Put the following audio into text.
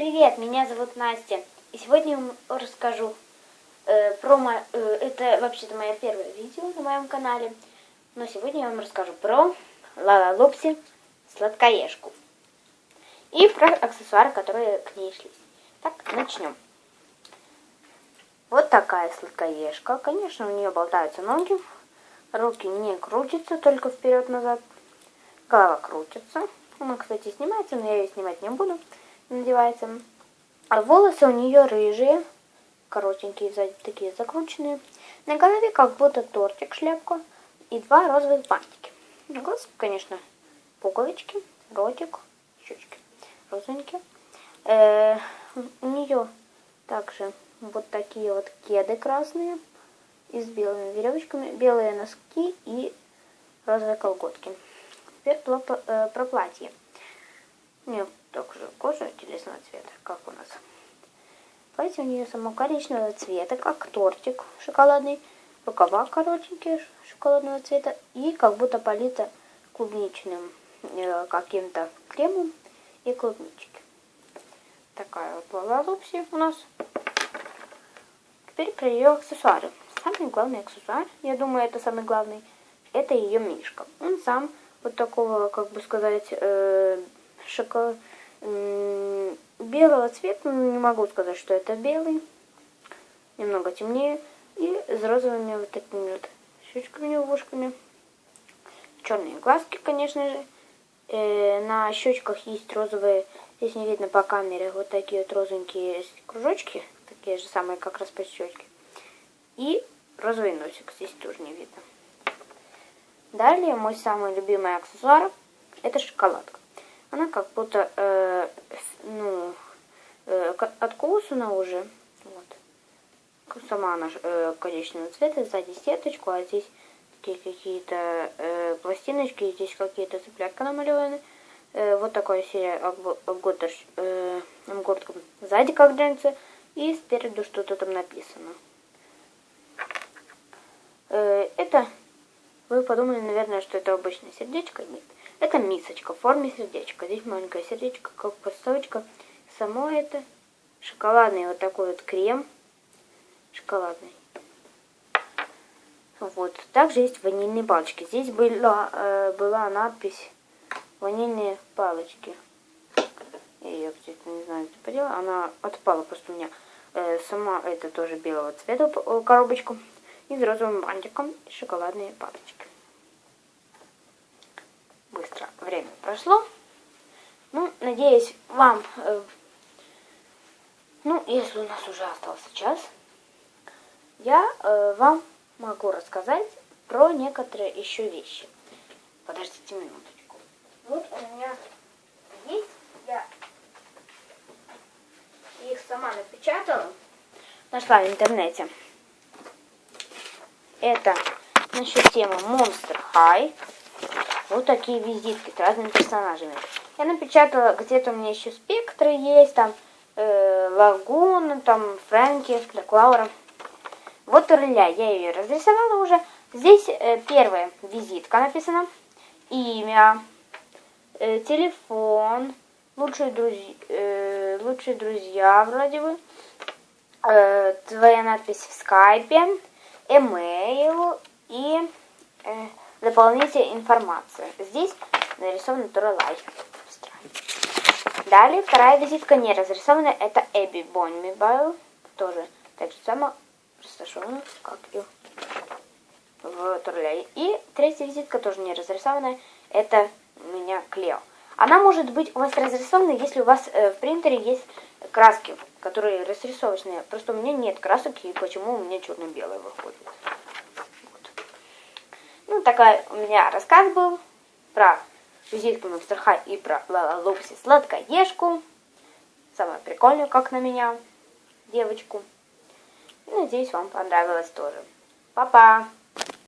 Привет, меня зовут Настя. И сегодня я вам расскажу э, про мо- э, это вообще-то мое первое видео на моем канале. Но сегодня я вам расскажу про Лала Лупси сладкоежку. И про аксессуары, которые к ней шли. Так, начнем. Вот такая сладкоежка. Конечно, у нее болтаются ноги. Руки не крутятся, только вперед-назад. Голова крутится. Она, кстати, снимается, но я ее снимать не буду. Надевается. А волосы у нее рыжие. Коротенькие, сзади такие закрученные. На голове как будто тортик, шляпка. И два розовых бантики. На глаз, конечно, пуговички, ротик, щечки розовенькие. Э, у нее также вот такие вот кеды красные и с белыми веревочками, белые носки и розовые колготки. Теперь про, э, про платье. У нее также кожа телесного цвета, как у нас. Платье у нее само коричневого цвета, как тортик шоколадный. Рукава коротенькие шоколадного цвета и как будто полито клубничным э, каким-то кремом и клубнички. Такая вот была Лупси у нас. Теперь про ее аксессуары. Самый главный аксессуар, я думаю, это самый главный, это ее мишка. Он сам вот такого, как бы сказать, э, шоколад, белого цвета, ну, не могу сказать, что это белый, немного темнее, и с розовыми вот такими вот щечками, ушками. Черные глазки, конечно же. Э, на щечках есть розовые, здесь не видно по камере, вот такие вот розовенькие кружочки, такие же самые, как раз по щечке. И розовый носик, здесь тоже не видно. Далее мой самый любимый аксессуар это шоколадка. Она как будто э, ну, э, откусана уже. Вот. Сама она э, коричневого цвета, сзади сеточку, а здесь такие какие-то э, пластиночки, здесь какие-то цыплятка намалеваны. Э, вот такая серия обгортка э, сзади как джинсы, и спереду что-то там написано. Э, это вы подумали, наверное, что это обычное сердечко. Нет. Это мисочка в форме сердечка. Здесь маленькое сердечко, как подставочка. Само это шоколадный вот такой вот крем. Шоколадный. Вот. Также есть ванильные палочки. Здесь была, э, была надпись ванильные палочки. Я ее, кстати, не знаю, где поделала. Она отпала просто у меня. Э, сама это тоже белого цвета коробочку и с розовым бантиком и шоколадные палочки. Время прошло. Ну, надеюсь, вам... Э, ну, если у нас уже остался час, я э, вам могу рассказать про некоторые еще вещи. Подождите минуточку. Вот у меня есть, я их сама напечатала, нашла в интернете. Это насчет темы Monster High. Вот такие визитки с разными персонажами. Я напечатала, где-то у меня еще спектры есть, там э, Лагуна, там Фрэнки, Клаура. Вот Рыля, я ее разрисовала уже. Здесь э, первая визитка написана. Имя, э, телефон, лучшие друзья, э, лучшие друзья вроде бы. Э, твоя надпись в скайпе email и э, дополнительная информация. Здесь нарисован Туралай. Далее вторая визитка не разрисована. Это Эбби Бонмибайл. Тоже так же самое расташована, как и в Туралае. И третья визитка тоже не разрисованная. Это у меня Клео. Она может быть у вас разрисована, если у вас э, в принтере есть краски, которые разрисовочные. Просто у меня нет красок, и почему у меня черно-белое выходит. Ну, такой у меня рассказ был про визитку Мистер Хай и про Лала Лупси сладкоежку. Самое прикольное, как на меня, девочку. И надеюсь, вам понравилось тоже. Папа!